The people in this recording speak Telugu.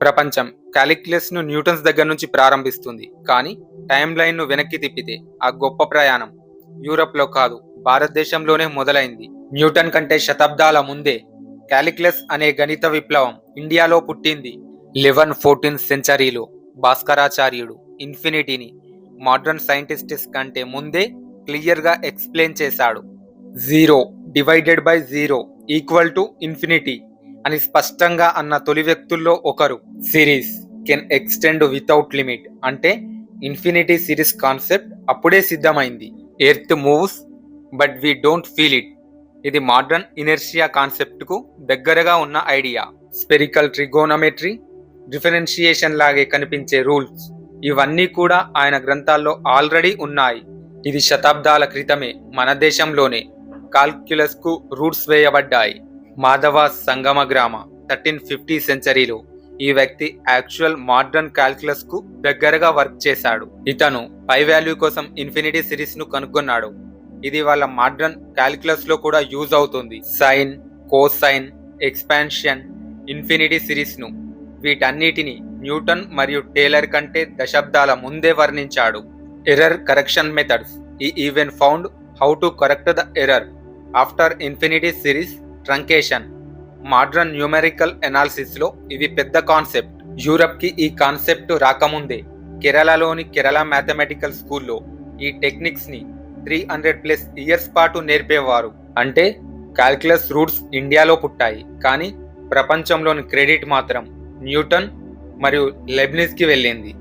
ప్రపంచం క్యాలిక్యులస్ను న్యూటన్స్ దగ్గర నుంచి ప్రారంభిస్తుంది. కానీ టైం లైన్ను వెనక్కి తిప్పితే ఆ గొప్ప ప్రయాణం యూరప్లో కాదు భారతదేశంలోనే మొదలైంది. న్యూటన్ కంటే శతాబ్దాల ముందే క్యాలిక్యులస్ అనే గణిత విప్లవం ఇండియాలో పుట్టింది. లెవెన్ ఫోర్టీన్త్ సెంచరీలో భాస్కరాచార్యుడు ఇన్ఫినిటీని మోడర్న్ సైంటిస్టిస్ కంటే ముందే క్లియర్గా ఎక్స్ప్లెయిన్ చేశాడు. Zero divided by zero equal to infinity. అని స్పష్టంగా అన్న తొలి వ్యక్తుల్లో ఒకరు. Series can extend without limit అంటే ఇన్ఫినిటీ సిరీస్ కాన్సెప్ట్ అప్పుడే సిద్ధమైంది. Earth moves but we don't feel it. ఇది మోడర్న్ ఇనర్షియా కాన్సెప్ట్కు దగ్గరగా ఉన్న ఐడియా. స్పెరికల్ ట్రిగోనమెట్రీ డిఫరెన్షియేషన్ లాగే కనిపించే రూల్స్. ఇవన్నీ కూడా ఆయన గ్రంథాల్లో ఆల్రెడీ ఉన్నాయి. ఇది శతాబ్దాల క్రితమే మన దేశంలోనే. కాల్క్యులస్కు రూట్స్ వేయబడ్డాయి. మాధవ సంగమ గ్రామ థర్టీన్ ఫిఫ్టీ సెంచరీలో ఈ వ్యక్తి యాక్చువల్ మోడర్న్ క్యాల్కులస్కు దగ్గరగా వర్క్ చేశాడు. ఇతను పై వాల్యూ కోసం ఇన్ఫినిటీ సిరీస్ను కనుగొన్నాడు. ఇది వాళ్ళ మోడర్న్ క్యాల్కులస్లో కూడా యూజ్ అవుతుంది. సైన్ కోసైన్ ఎక్స్పాన్షన్ ఇన్ఫినిటీ సిరీస్ను వీటన్నిటిని న్యూటన్ మరియు టేలర్ కంటే దశాబ్దాల ముందే వర్ణించాడు. ఎర్రర్ కరెక్షన్ మెథడ్స్ ఈ even found how to correct the error after infinity series truncation. Modern numerical ఎనాలిసిస్లో ఇవి పెద్ద కాన్సెప్ట్. యూరప్కి ఈ కాన్సెప్ట్ రాకముందే కేరళలోని కేరళ మ్యాథమెటికల్ స్కూల్లో ఈ టెక్నిక్స్ని త్రీ హండ్రెడ్ ప్లస్ ఇయర్స్ పాటు నేర్పేవారు. అంటే కాల్కులస్ రూట్స్ ఇండియాలో పుట్టాయి. కానీ ప్రపంచంలోని క్రెడిట్ మాత్రం న్యూటన్ మరియు లెబ్నిస్కి వెళ్ళింది.